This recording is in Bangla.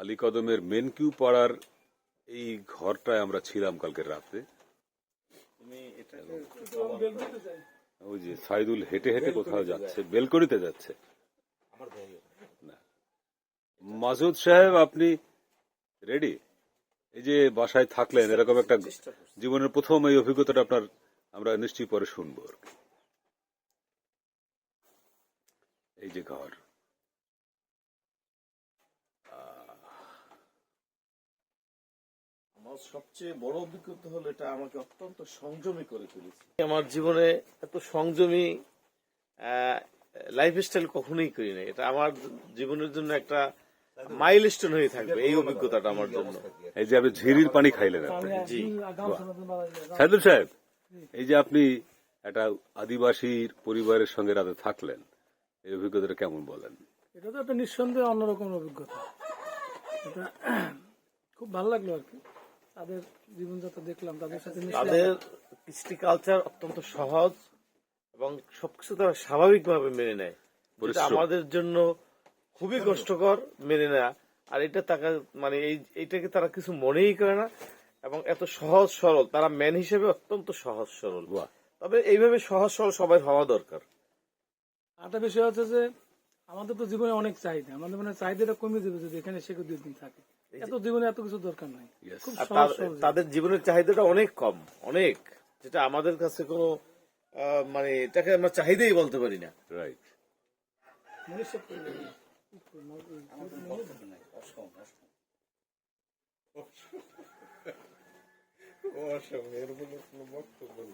আলী কদমের মেনকিউ পাড়ার এই ঘরটায় আমরা ছিলাম কালকে রাতে ওই যে সাইদুল হেঁটে হেঁটে কোথাও যাচ্ছে, বেলকনিতে যাচ্ছে। মাসুদ সাহেব, আপনি রেডি এই যে বাসায় থাকলেন, এরকম একটা জীবনের প্রথম এই অভিজ্ঞতাটা আপনার, আমরা নিশ্চয়ই পরে শুনব। এই যে ঘর আমার সবচেয়ে বড় অভিজ্ঞতা হলো এটা আমাকে অত্যন্ত সংযমী করে তুলেছে। আমার জীবনে এত সংযমী লাইফ স্টাইল কখনোই করি নাই। এটা আমার জীবনের জন্য একটা মাইল স্টোন হয়ে থাকবে এই অভিজ্ঞতাটা আমার জন্য। এই যে আপনি ঝিরির পানি খাইলেন আপনি। জি। সাইদুল সাহেব এই যে আপনি একটা আদিবাসীর পরিবারের সঙ্গে রাতে থাকলেন এই অভিজ্ঞতাটা কেমন বলেন? এটা তো একটা নিঃসন্দেহে অন্যরকম অভিজ্ঞতা। এটা খুব ভালো লাগল আর কি। তাদের জীবনযাত্রা দেখলাম তাদের সাথে তাদের কৃষ্টি কালচার অত্যন্ত সহজ এবং সবকিছু তারা স্বাভাবিকভাবে মেনে নেয়। যেটা আমাদের জন্য খুবই কষ্টকর মেনে নেয়া। আর এটা তাকে মানে এই এইটাকে তারা কিছু মনেই করে না এবং এত সহজ সরল। তারা ম্যান হিসেবে অত্যন্ত সহজ সরল। তবে এইভাবে সহজ সরল সবাই হওয়া দরকার। আরেকটা বিষয় হচ্ছে যে আমাদের তো জীবনে অনেক চাহিদা। আমাদের মানে চাহিদাটা কমে যাবে যদি এখানে সে দুই দিন থাকে। এত জীবনে এত কিছু দরকার নাই। তাদের জীবনের চাহিদাটা অনেক কম অনেক। যেটা আমাদের কাছে কোনো আহ, মানে এটাকে আমরা চাহিদাই বলতে পারি না। রাইট। অসম্ভব এর কোনো বক্তব্য নেই।